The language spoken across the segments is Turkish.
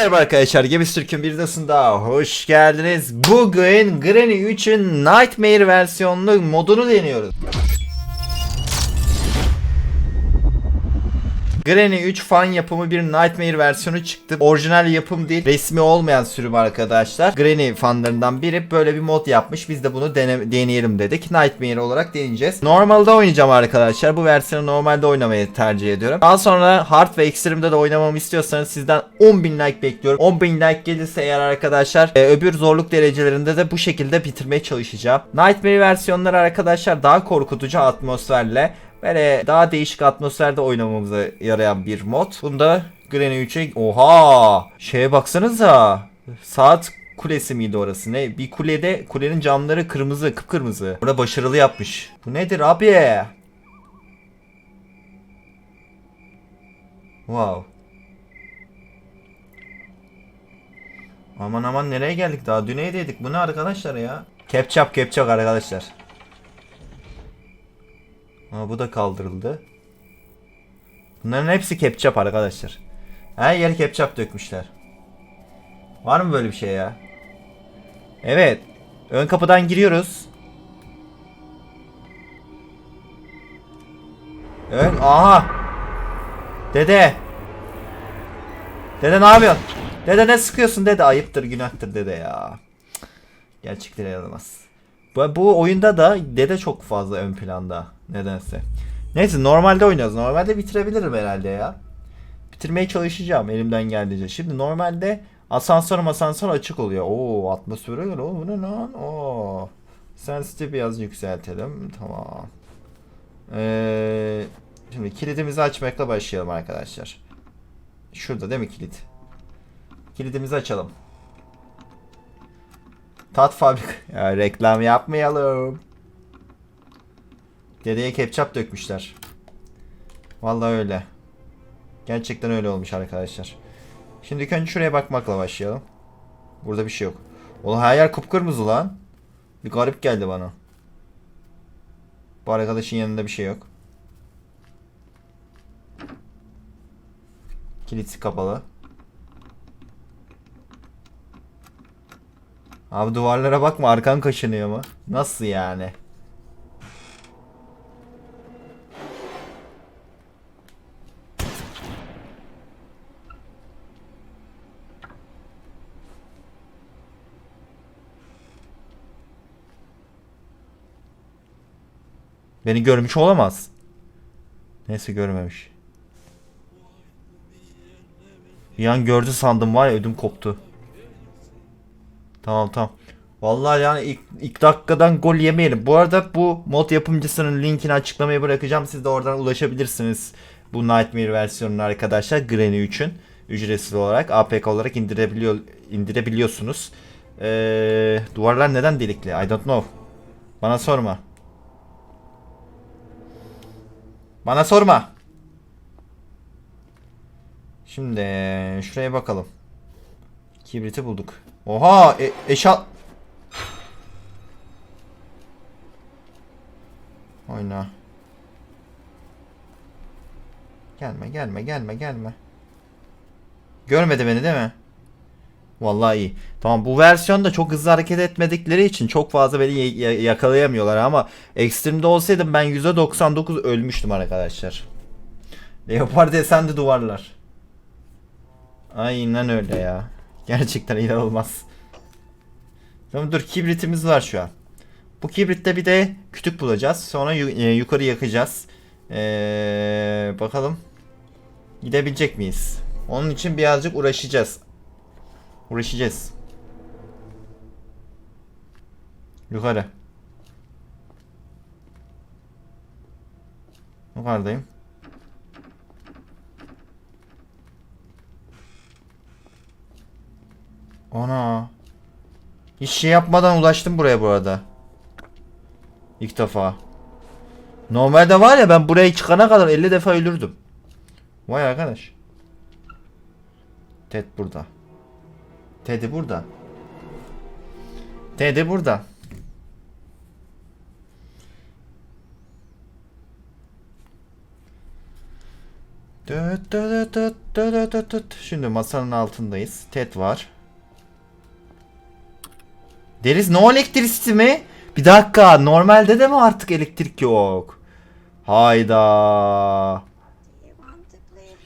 Merhaba arkadaşlar, Gemiz Türk'ün bir videosunda hoş geldiniz. Bugün Granny 3'ün Nightmare versiyonlu modunu deniyoruz. Granny 3 fan yapımı bir Nightmare versiyonu çıktı. Orijinal yapım değil, resmi olmayan sürüm arkadaşlar. Granny fanlarından biri böyle bir mod yapmış. Biz de bunu dene- deneyelim dedik. Nightmare olarak deneyeceğiz. Normalde oynayacağım arkadaşlar. Bu versiyonu normalde oynamayı tercih ediyorum. Daha sonra Hard ve Extreme'de de oynamamı istiyorsanız sizden 10.000 like bekliyorum. 10.000 like gelirse eğer arkadaşlar e, öbür zorluk derecelerinde de bu şekilde bitirmeye çalışacağım. Nightmare versiyonları arkadaşlar daha korkutucu atmosferle Böyle daha değişik atmosferde oynamamıza yarayan bir mod. Bunda Granny 3'e... Oha! Şeye baksanıza. Saat kulesi miydi orası? Ne? Bir kulede kulenin camları kırmızı, kıpkırmızı. Burada başarılı yapmış. Bu nedir abi? Wow. Aman aman nereye geldik daha? Düneydeydik. Bu ne arkadaşlar ya? Kepçap kepçap arkadaşlar. Ha, bu da kaldırıldı. Bunların hepsi kepçap arkadaşlar. Her yer kepçap dökmüşler. Var mı böyle bir şey ya? Evet. Ön kapıdan giriyoruz. Ön aha. Dede. Dede ne yapıyorsun? Dede ne sıkıyorsun dede? Ayıptır günahtır dede ya. Gerçekten inanılmaz. Bu, bu oyunda da dede çok fazla ön planda nedense. Neyse normalde oynuyoruz. Normalde bitirebilirim herhalde ya. Bitirmeye çalışacağım elimden geldiğince. Şimdi normalde asansör asansör açık oluyor. Oo atmosfere göre o ne lan? Oo. Sensitive biraz yükseltelim. Tamam. Ee, şimdi kilidimizi açmakla başlayalım arkadaşlar. Şurada değil mi kilit? Kilidimizi açalım. Tat fabrik. Ya reklam yapmayalım. Dedeye ketçap dökmüşler. Vallahi öyle. Gerçekten öyle olmuş arkadaşlar. Şimdi önce şuraya bakmakla başlayalım. Burada bir şey yok. Oğlum her yer kıpkırmızı lan. Bir garip geldi bana. Bu arkadaşın yanında bir şey yok. Kilitsi kapalı. Abi duvarlara bakma arkan kaşınıyor mu? Nasıl yani? Beni görmüş olamaz. Neyse görmemiş. Bir an gördü sandım var ya ödüm koptu. Tamam tamam. Vallahi yani ilk, ilk dakikadan gol yemeyelim. Bu arada bu mod yapımcısının linkini açıklamaya bırakacağım. Siz de oradan ulaşabilirsiniz. Bu Nightmare versiyonunu arkadaşlar Granny 3'ün ücretsiz olarak APK olarak indirebiliyor indirebiliyorsunuz. Ee, duvarlar neden delikli? I don't know. Bana sorma. Bana sorma. Şimdi şuraya bakalım. Kibriti bulduk. Oha e eşal... Oyna. Gelme gelme gelme gelme. Görmedi beni değil mi? Vallahi iyi. Tamam bu versiyonda çok hızlı hareket etmedikleri için çok fazla beni yakalayamıyorlar ama Extreme'de olsaydım ben %99 ölmüştüm arkadaşlar. Leopard desendi duvarlar. Aynen öyle ya. Gerçekten inanılmaz. Tamam dur kibritimiz var şu an. Bu kibritte bir de kütük bulacağız. Sonra e, yukarı yakacağız. Ee, bakalım. Gidebilecek miyiz? Onun için birazcık uğraşacağız. Uğraşacağız. Yukarı. Yukarıdayım. Ana. Hiç şey yapmadan ulaştım buraya bu arada. İlk defa. Normalde var ya ben buraya çıkana kadar 50 defa ölürdüm. Vay arkadaş. Ted burada. Teddy burada. Teddy burada. Şimdi masanın altındayız. Ted var. Deriz no elektrisi mi? Bir dakika normalde de mi artık elektrik yok? Hayda.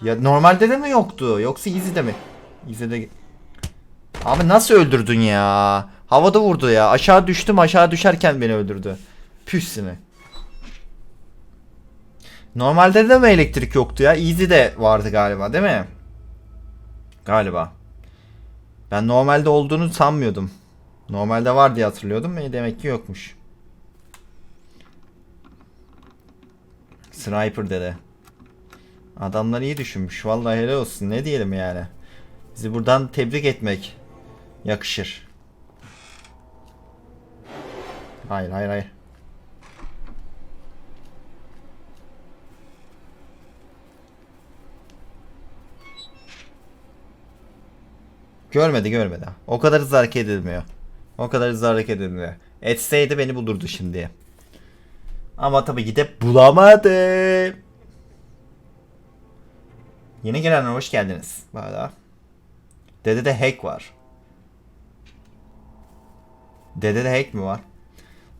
Ya normalde de mi yoktu? Yoksa Easy'de mi? Easy'de... Abi nasıl öldürdün ya? Havada vurdu ya. Aşağı düştüm aşağı düşerken beni öldürdü. Püssünü. Normalde de mi elektrik yoktu ya? Easy'de vardı galiba değil mi? Galiba. Ben normalde olduğunu sanmıyordum. Normalde var diye hatırlıyordum. E demek ki yokmuş. Sniper dede. Adamlar iyi düşünmüş. Vallahi helal olsun. Ne diyelim yani. Bizi buradan tebrik etmek yakışır. Hayır hayır hayır. Görmedi görmedi. O kadar hızlı hareket edilmiyor. O kadar hızlı hareket edilmiyor. Etseydi beni bulurdu şimdi. Ama tabii gidip bulamadı. Yeni gelenler hoş geldiniz. Bu arada. Dede de hack var. Dede de hack mi var?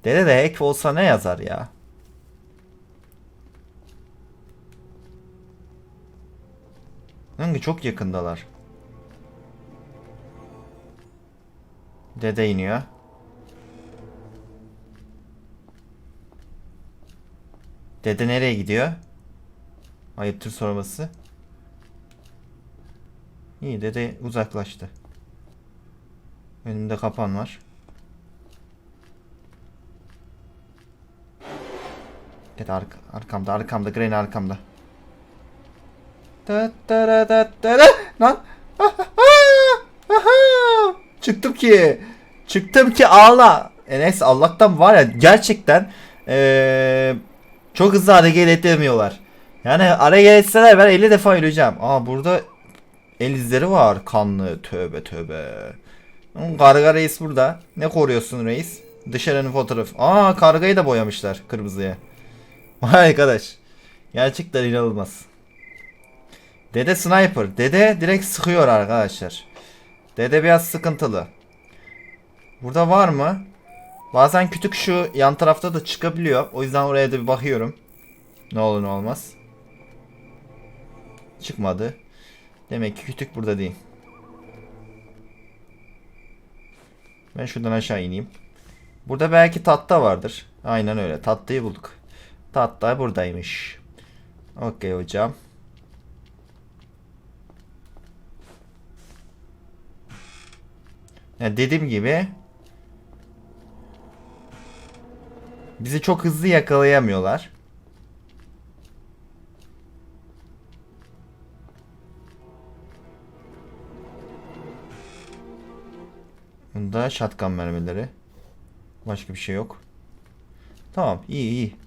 Dede de hack olsa ne yazar ya? Hangi çok yakındalar. Dede iniyor. Dede nereye gidiyor? Ayıptır sorması. İyi dede uzaklaştı. Önümde kapan var. Dede ark arkamda arkamda Granny arkamda. Da da da da da da. Lan. Çıktım ki. Çıktım ki ağla. Enes Allah'tan var ya gerçekten eee, çok hızlı hareket edemiyorlar. Yani hareket etseler ben 50 defa öleceğim. Aa burada el izleri var kanlı. Tövbe tövbe. Karga reis burada. Ne koruyorsun reis? Dışarının fotoğrafı. Aa kargayı da boyamışlar kırmızıya. Vay arkadaş. Gerçekten inanılmaz. Dede sniper. Dede direkt sıkıyor arkadaşlar. Dede biraz sıkıntılı. Burada var mı? Bazen kütük şu yan tarafta da çıkabiliyor. O yüzden oraya da bir bakıyorum. Ne olur ne olmaz. Çıkmadı. Demek ki kütük burada değil. Ben şuradan aşağı ineyim. Burada belki tatta vardır. Aynen öyle. Tattayı bulduk. Tatta buradaymış. Okey hocam. Ya dediğim gibi bizi çok hızlı yakalayamıyorlar. Bunda shotgun mermileri. Başka bir şey yok. Tamam iyi iyi.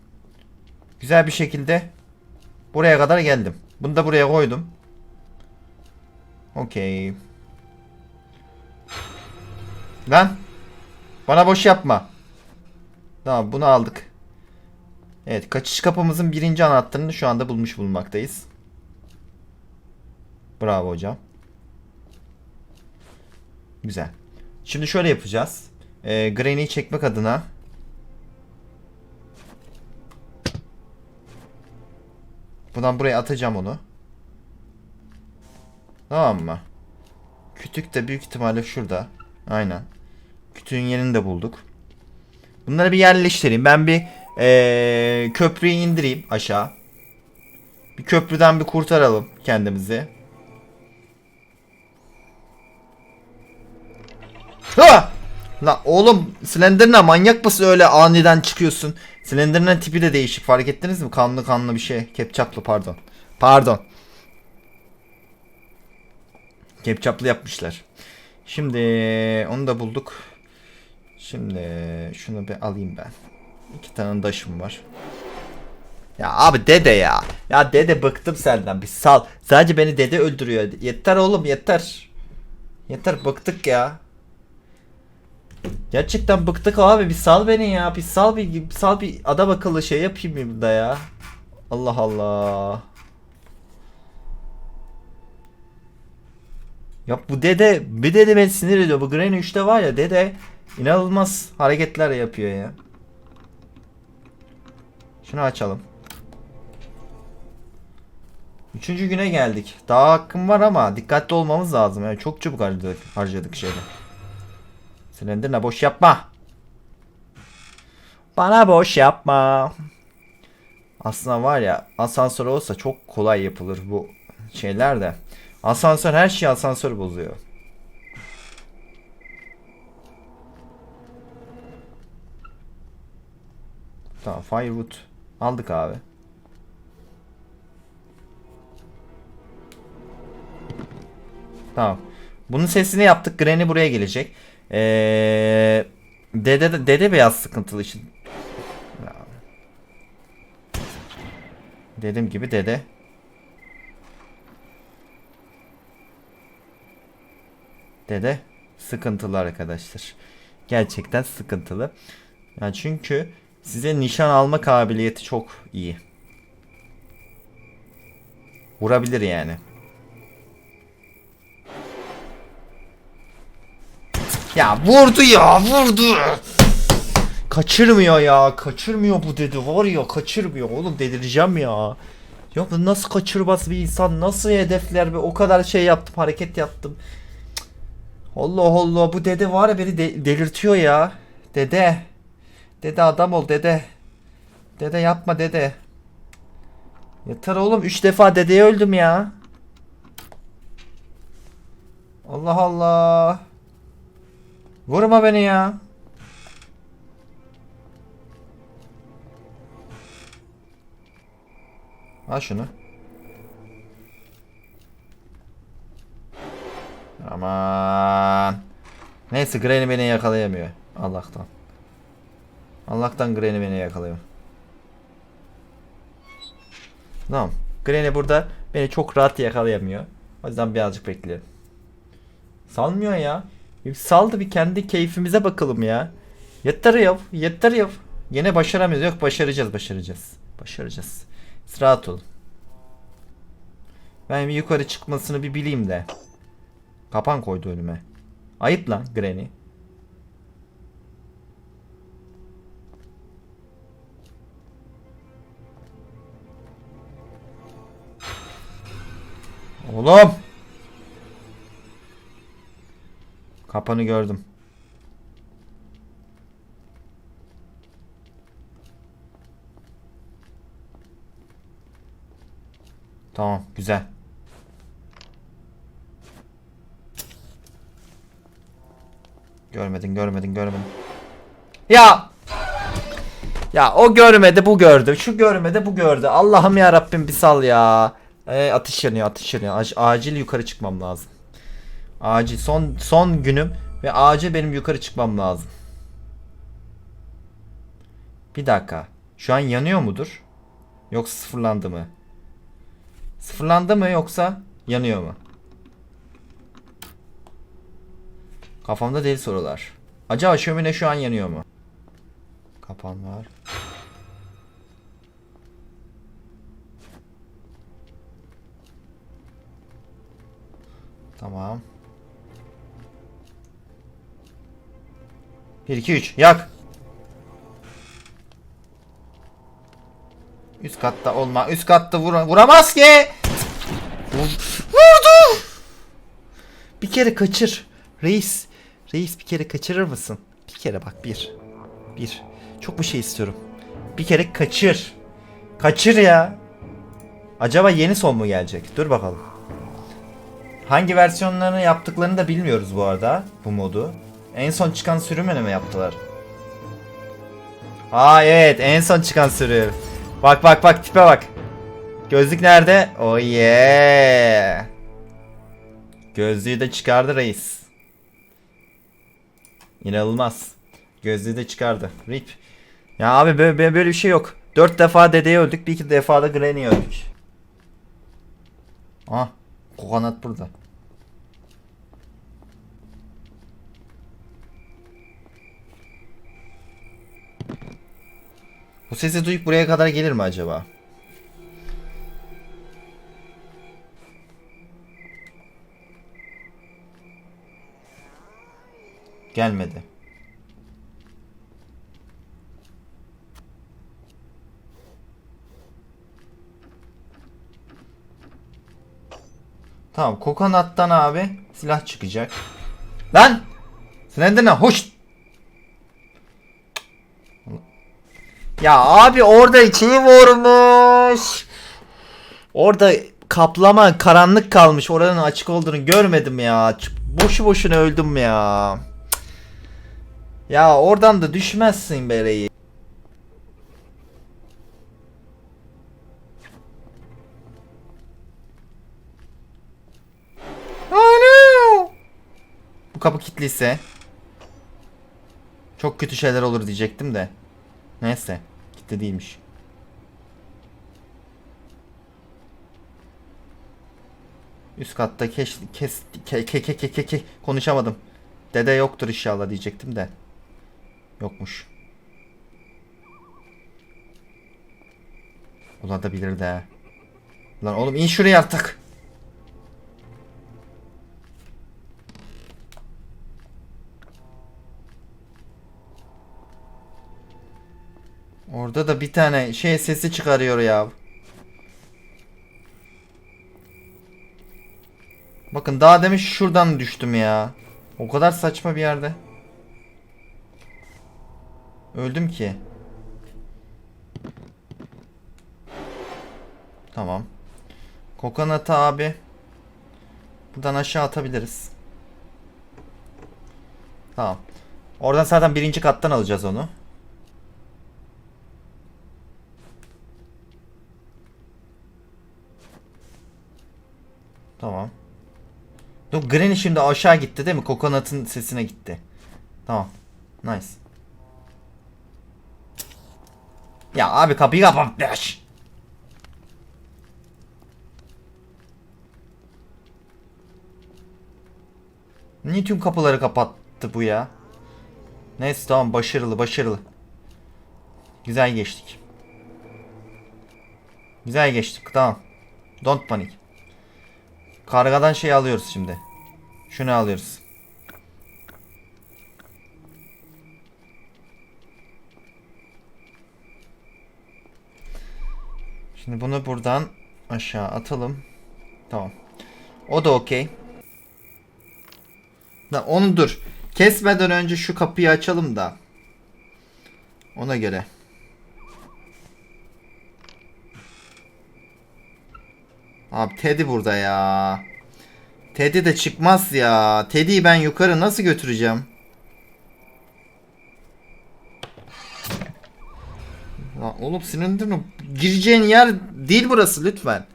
Güzel bir şekilde buraya kadar geldim. Bunu da buraya koydum. Okey. Lan. Bana boş yapma. Tamam bunu aldık. Evet kaçış kapımızın birinci anahtarını şu anda bulmuş bulunmaktayız. Bravo hocam. Güzel. Şimdi şöyle yapacağız. Ee, Granny'i çekmek adına Buradan buraya atacağım onu. Tamam mı? Kütük de büyük ihtimalle şurada. Aynen. Kütüğün yerini de bulduk. Bunları bir yerleştireyim. Ben bir ee, köprüyü indireyim aşağı. Bir köprüden bir kurtaralım kendimizi. Ha! La oğlum Slenderman manyak mısın öyle aniden çıkıyorsun? Slenderman tipi de değişik fark ettiniz mi? Kanlı kanlı bir şey. Kepçaplı pardon. Pardon. Kepçaplı yapmışlar. Şimdi onu da bulduk. Şimdi şunu bir alayım ben. İki tane daşım var. Ya abi dede ya. Ya dede bıktım senden bir sal. Sadece beni dede öldürüyor. Yeter oğlum yeter. Yeter bıktık ya. Gerçekten bıktık abi bir sal beni ya. Bir sal bir, bir sal bir adam akıllı şey yapayım burada ya. Allah Allah. Ya bu dede, bir dede beni sinir ediyor. Bu Granny 3'te var ya dede inanılmaz hareketler yapıyor ya. Şunu açalım. Üçüncü güne geldik. Daha hakkım var ama dikkatli olmamız lazım. Yani çok çabuk harcadık, harcadık şeyde. Silindirine boş yapma. Bana boş yapma. Aslında var ya asansör olsa çok kolay yapılır bu şeyler de. Asansör her şey asansör bozuyor. Tamam Firewood aldık abi. Tamam. Bunun sesini yaptık. Granny buraya gelecek. Ee, dede dede beyaz sıkıntılı için. Dediğim gibi dede. Dede sıkıntılı arkadaşlar. Gerçekten sıkıntılı. Yani çünkü size nişan alma kabiliyeti çok iyi. Vurabilir yani. Ya vurdu ya vurdu. Kaçırmıyor ya kaçırmıyor bu dedi var ya kaçırmıyor oğlum delireceğim ya. Ya bu nasıl kaçırmaz bir insan nasıl hedefler be o kadar şey yaptım hareket yaptım. Allah Allah bu dede var ya beni de- delirtiyor ya. Dede. Dede adam ol dede. Dede yapma dede. Yeter oğlum 3 defa dedeye öldüm ya. Allah Allah. Vurma beni ya. Al şunu. Aman. Neyse Granny beni yakalayamıyor. Allah'tan. Allah'tan Granny beni yakalıyor. Tamam. Granny burada beni çok rahat yakalayamıyor. O yüzden birazcık bekleyelim. Salmıyor ya. Bir saldı bir kendi keyfimize bakalım ya. Yeter yap. Yeter yap. Yine başaramıyoruz. Yok başaracağız başaracağız. Başaracağız. Siz rahat olun. Ben bir yukarı çıkmasını bir bileyim de. Kapan koydu önüme. Ayıp lan Granny. Oğlum. Kapanı gördüm. Tamam, güzel. Görmedin, görmedin, görmedin. Ya! Ya o görmedi, bu gördü. Şu görmedi, bu gördü. Allah'ım ya Rabbim bir sal ya. Ee, ateş yanıyor, ateş yanıyor. Ac- acil yukarı çıkmam lazım. Acil son son günüm ve acil benim yukarı çıkmam lazım. Bir dakika. Şu an yanıyor mudur? Yoksa sıfırlandı mı? Sıfırlandı mı yoksa yanıyor mu? Kafamda deli sorular. Acaba şömine şu an yanıyor mu? Kapan var. Tamam. 1 2 3 yak. Üst katta olma. Üst katta vur vuramaz ki. Vur- Vurdu. Bir kere kaçır. Reis. Reis bir kere kaçırır mısın? Bir kere bak bir. Bir. Çok bir şey istiyorum. Bir kere kaçır. Kaçır ya. Acaba yeni son mu gelecek? Dur bakalım. Hangi versiyonlarını yaptıklarını da bilmiyoruz bu arada bu modu. En son çıkan sürümünü mü yaptılar? Aa evet en son çıkan sürüm. Bak bak bak tipe bak. Gözlük nerede? Oh yeah. Gözlüğü de çıkardı reis. İnanılmaz. Gözlüğü de çıkardı. Rip. Ya abi böyle, böyle bir şey yok. Dört defa dedeyi öldük. Bir iki defa da Granny'i öldük. Ah. Kokonat burada. Bu sesi duyup buraya kadar gelir mi acaba? gelmedi. Tamam kokonattan abi silah çıkacak. Lan! Slenderman hoş! Ya abi orada içini vurmuş. Orada kaplama karanlık kalmış. Oranın açık olduğunu görmedim ya. Boşu boşuna öldüm ya. Ya oradan da düşmezsin bereyi. Bu kapı kilitliyse çok kötü şeyler olur diyecektim de. Neyse. Kilitli değilmiş. Üst katta keş, kes, ke, ke, ke, ke, ke, konuşamadım. Dede yoktur inşallah diyecektim de. Yokmuş. Olabilir de. Lan oğlum in şuraya artık. Orada da bir tane şey sesi çıkarıyor ya. Bakın daha demiş şuradan düştüm ya. O kadar saçma bir yerde. Öldüm ki. Tamam. Kokonatı abi. Buradan aşağı atabiliriz. Tamam. Oradan zaten birinci kattan alacağız onu. Tamam. Dur Granny şimdi aşağı gitti değil mi? Coconut'ın sesine gitti. Tamam. Nice. Ya abi kapıyı kapat. Yaş. Niye tüm kapıları kapattı bu ya? Neyse tamam başarılı başarılı. Güzel geçtik. Güzel geçtik tamam. Don't panic. Kargadan şey alıyoruz şimdi. Şunu alıyoruz. Şimdi bunu buradan aşağı atalım. Tamam. O da okey. Da onu dur. Kesmeden önce şu kapıyı açalım da. Ona göre. Abi Teddy burada ya. Teddy de çıkmaz ya. Teddy'yi ben yukarı nasıl götüreceğim? Lan oğlum sinirlendirme. Gireceğin yer değil burası lütfen.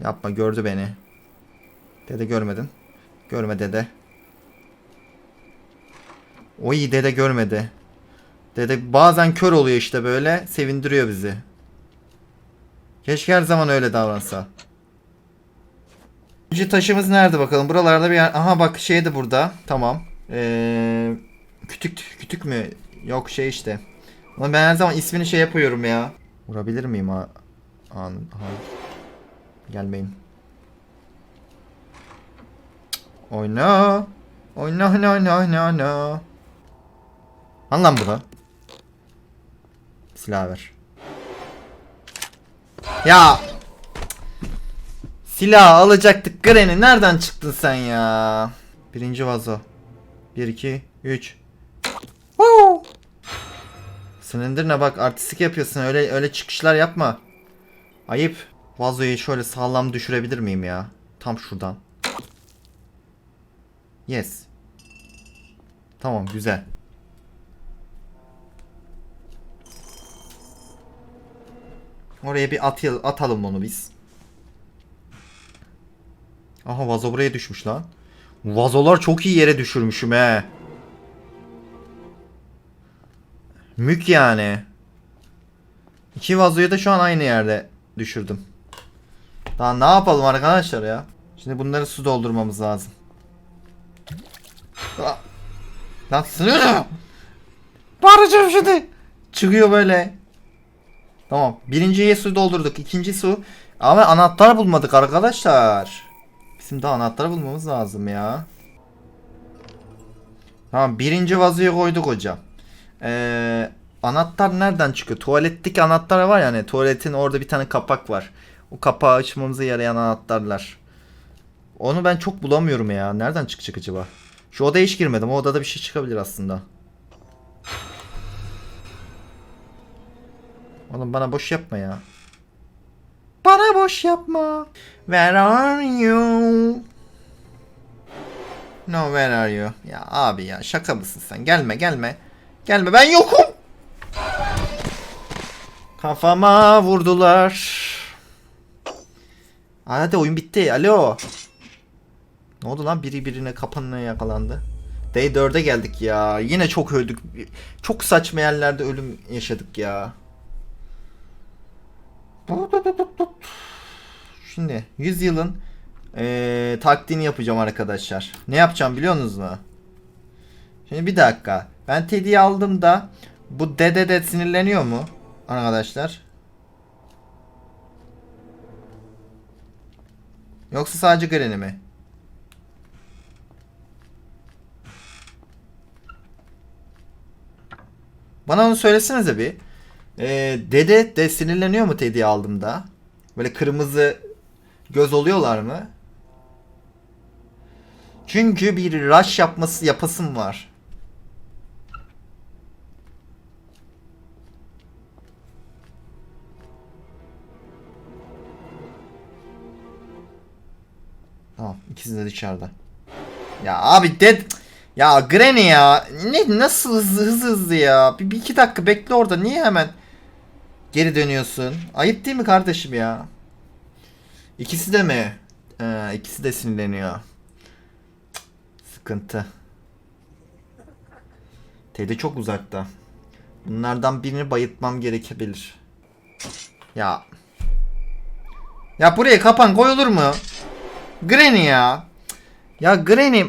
Yapma gördü beni. Dede görmedin. Görme dede. Oy dede görmedi. Dede bazen kör oluyor işte böyle. Sevindiriyor bizi. Keşke her zaman öyle davransa. İkinci taşımız nerede bakalım? Buralarda bir yer. Aha bak şey de burada. Tamam. Ee, kütük kütük mü? Yok şey işte. Ama ben her zaman ismini şey yapıyorum ya. Vurabilir miyim ha? An hayır. Gelmeyin. Oyna. Oyna oyna oyna oyna oyna. Al lan bunu. Silah ver. Ya. Silah alacaktık. Granny nereden çıktın sen ya? Birinci vazo. 1 2 3. Woo! Slender'ne bak artistik yapıyorsun. Öyle öyle çıkışlar yapma. Ayıp. Vazoyu şöyle sağlam düşürebilir miyim ya? Tam şuradan. Yes. Tamam güzel. Oraya bir at atalım onu biz. Aha vazo buraya düşmüş lan. Vazolar çok iyi yere düşürmüşüm he. Mük yani. İki vazoyu da şu an aynı yerde düşürdüm. Daha ne yapalım arkadaşlar ya? Şimdi bunları su doldurmamız lazım. Ah. Lan sınırım. Bağıracağım şimdi. Çıkıyor böyle. Tamam. Birinciye su doldurduk. ikinci su. Ama anahtar bulmadık arkadaşlar. Bizim de anahtar bulmamız lazım ya. Tamam birinci vazoya koyduk hocam. Ee, anahtar nereden çıkıyor? Tuvaletteki anahtar var ya hani tuvaletin orada bir tane kapak var. O kapağı açmamıza yarayan anahtarlar. Onu ben çok bulamıyorum ya. Nereden çıkacak acaba? Şu odaya hiç girmedim. O odada bir şey çıkabilir aslında. Oğlum bana boş yapma ya. Bana boş yapma. Where are you? No where are you? Ya abi ya şaka mısın sen? Gelme gelme. Gelme ben yokum. Kafama vurdular. Hadi oyun bitti. Alo. Ne oldu lan? Biri birine kapanına yakalandı. Day 4'e geldik ya. Yine çok öldük. Çok saçma yerlerde ölüm yaşadık ya. Şimdi 100 yılın eee taktiğini yapacağım arkadaşlar. Ne yapacağım biliyor musunuz mu? Şimdi bir dakika. Ben Teddy'yi aldım da bu dede de sinirleniyor mu arkadaşlar? Yoksa sadece Granny mi? Bana onu söylesenize bir. Ee, dede de sinirleniyor mu Teddy'yi aldığımda? Böyle kırmızı göz oluyorlar mı? Çünkü bir rush yapması yapasım var. Tamam ikisi de dışarıda. Ya abi ded ya Granny ya ne nasıl hızlı hızlı hızlı ya bir, bir iki dakika bekle orada niye hemen geri dönüyorsun. Ayıp değil mi kardeşim ya? İkisi de mi? Ee, ikisi de sinirleniyor. Sıkıntı. Teddy çok uzakta. Bunlardan birini bayıltmam gerekebilir. Ya. Ya buraya kapan koyulur mu? Granny ya. Ya Granny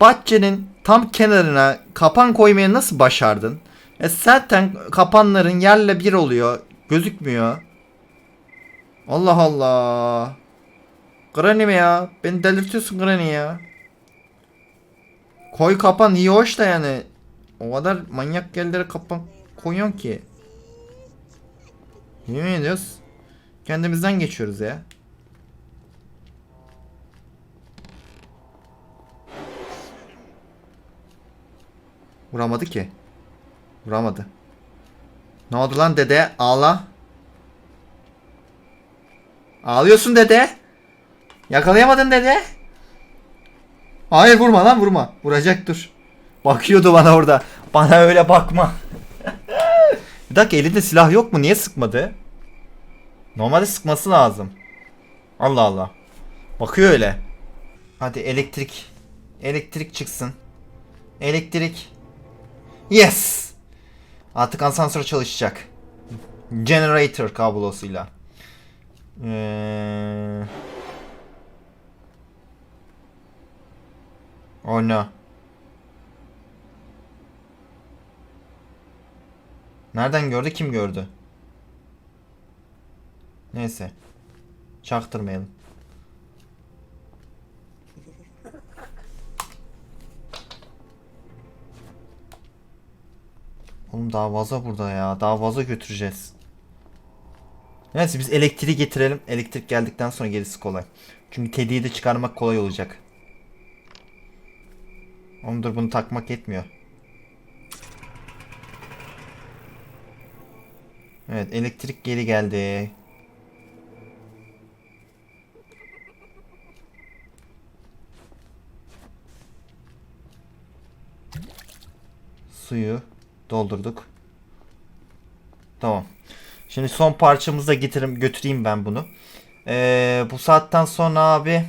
bahçenin tam kenarına kapan koymayı nasıl başardın? E zaten kapanların yerle bir oluyor. Gözükmüyor. Allah Allah. Granny mi ya? Beni delirtiyorsun Granny ya. Koy kapan iyi hoş da yani. O kadar manyak yerlere kapan koyuyorsun ki. Yemin ediyoruz. Kendimizden geçiyoruz ya. Vuramadı ki. Vuramadı. Ne oldu lan dede? Ağla. Ağlıyorsun dede. Yakalayamadın dede. Hayır vurma lan vurma. Vuracak dur. Bakıyordu bana orada. Bana öyle bakma. Bir dakika elinde silah yok mu? Niye sıkmadı? Normalde sıkması lazım. Allah Allah. Bakıyor öyle. Hadi elektrik. Elektrik çıksın. Elektrik. Yes. Artık asansör çalışacak. Generator kablosuyla. Ee... Oh no. Nereden gördü? Kim gördü? Neyse. Çaktırmayalım. Oğlum daha vaza burada ya. Daha vaza götüreceğiz. Neyse biz elektriği getirelim. Elektrik geldikten sonra gerisi kolay. Çünkü Teddy'yi de çıkarmak kolay olacak. Ondur bunu takmak yetmiyor. Evet elektrik geri geldi. Suyu doldurduk. Tamam. Şimdi son parçamızı getirim, götüreyim ben bunu. Ee, bu saatten sonra abi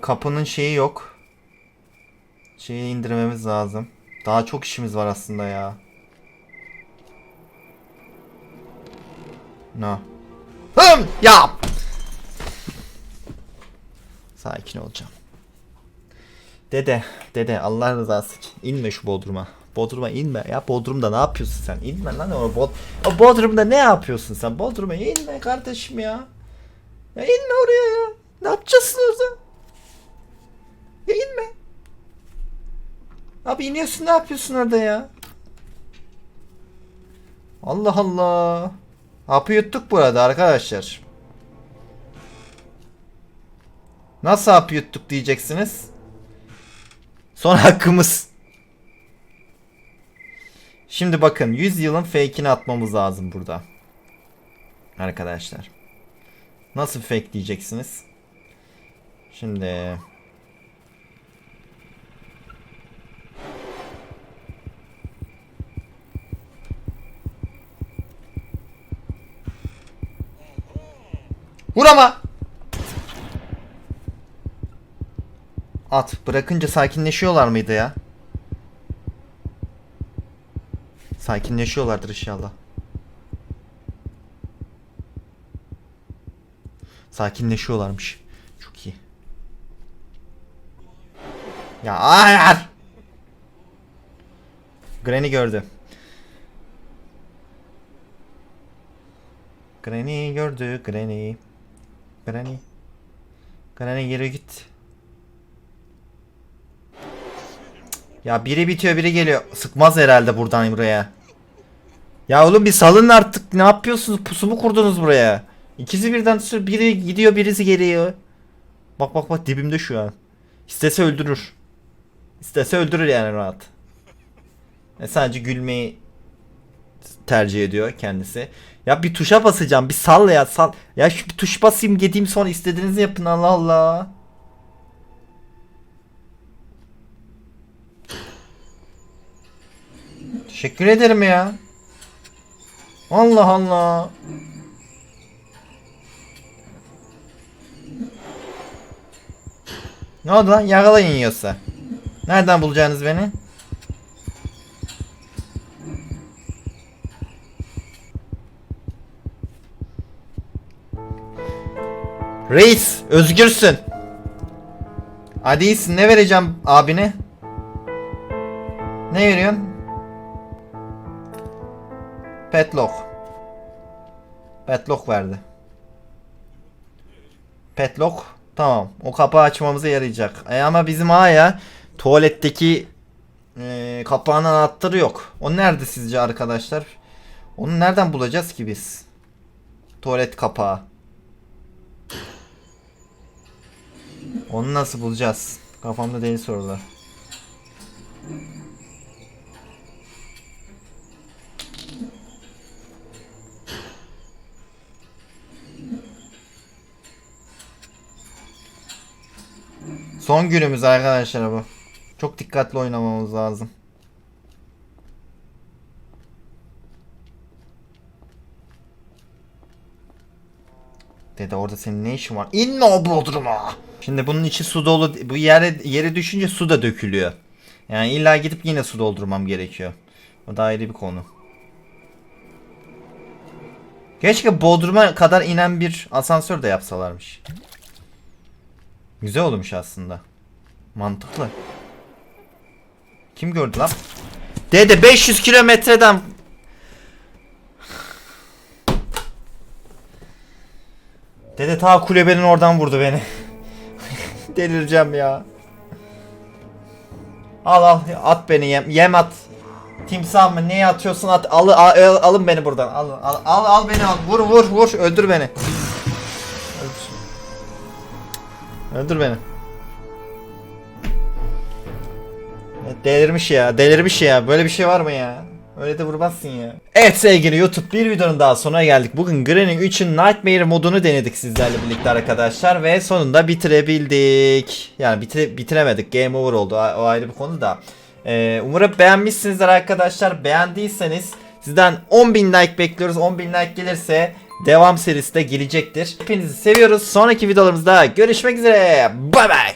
kapının şeyi yok. Şeyi indirmemiz lazım. Daha çok işimiz var aslında ya. No. Hım ya. Sakin olacağım. Dede, dede Allah rızası için inme şu Bodrum'a. Bodrum'a inme ya. Bodrum'da ne yapıyorsun sen? İnme lan o, Bod o Bodrum'da ne yapıyorsun sen? Bodrum'a inme kardeşim ya. Ya inme oraya ya. Ne yapacaksın orada? Ya Abi iniyorsun ne yapıyorsun orada ya? Allah Allah. Hapı yuttuk burada arkadaşlar. Nasıl hapı yuttuk diyeceksiniz. Son hakkımız. Şimdi bakın 100 yılın fake'ini atmamız lazım burada. Arkadaşlar. Nasıl fake diyeceksiniz? Şimdi Vur At. Bırakınca sakinleşiyorlar mıydı ya? Sakinleşiyorlardır inşallah. Sakinleşiyorlarmış. Çok iyi. Ya hayır. Granny gördü. Granny gördü. Granny. Granny. Granny geri git. Ya biri bitiyor biri geliyor. Sıkmaz herhalde buradan buraya. Ya oğlum bir salın artık. Ne yapıyorsunuz? Pusu mu kurdunuz buraya? İkisi birden biri gidiyor birisi geliyor. Bak bak bak dibimde şu an. İstese öldürür. İstese öldürür yani rahat. E sadece gülmeyi tercih ediyor kendisi. Ya bir tuşa basacağım. Bir sal ya sal. Ya şu bir tuş basayım gideyim sonra istediğinizi yapın Allah Allah. Teşekkür ederim ya. Allah Allah. Ne oldu lan? Yakalayın yiyorsa. Nereden bulacaksınız beni? Reis, özgürsün. Hadi iyisin. Ne vereceğim abine? Ne veriyorsun? Petlock. Petlock verdi. Petlock. Tamam. O kapağı açmamıza yarayacak. E ama bizim A'ya tuvaletteki e, kapağın anahtarı yok. O nerede sizce arkadaşlar? Onu nereden bulacağız ki biz? Tuvalet kapağı. Onu nasıl bulacağız? Kafamda deli sorular. Son günümüz arkadaşlar bu. Çok dikkatli oynamamız lazım. Dede orada senin ne işin var? İnme o bodruma. Şimdi bunun içi su dolu. Bu yere yere düşünce su da dökülüyor. Yani illa gidip yine su doldurmam gerekiyor. O da ayrı bir konu. Keşke Bodrum'a kadar inen bir asansör de yapsalarmış. Güzel olmuş aslında. Mantıklı. Kim gördü lan? Dede 500 kilometreden Dede ta kulübenin oradan vurdu beni. Delireceğim ya. Al al at beni yem, yem at. Timsah mı neye atıyorsun at al, al- al- alın beni buradan al, al al al beni al vur vur vur öldür beni. Öldür beni. Delirmiş ya delirmiş ya böyle bir şey var mı ya? Öyle de vurmazsın ya. Evet sevgili YouTube bir videonun daha sonuna geldik. Bugün Granny 3'ün Nightmare modunu denedik sizlerle birlikte arkadaşlar ve sonunda bitirebildik. Yani bitire, bitiremedik. Game over oldu. O ayrı bir konu da. Ee, umarım beğenmişsinizdir arkadaşlar. Beğendiyseniz sizden 10.000 like bekliyoruz. 10.000 like gelirse devam serisi de gelecektir. Hepinizi seviyoruz. Sonraki videolarımızda görüşmek üzere. Bay bay.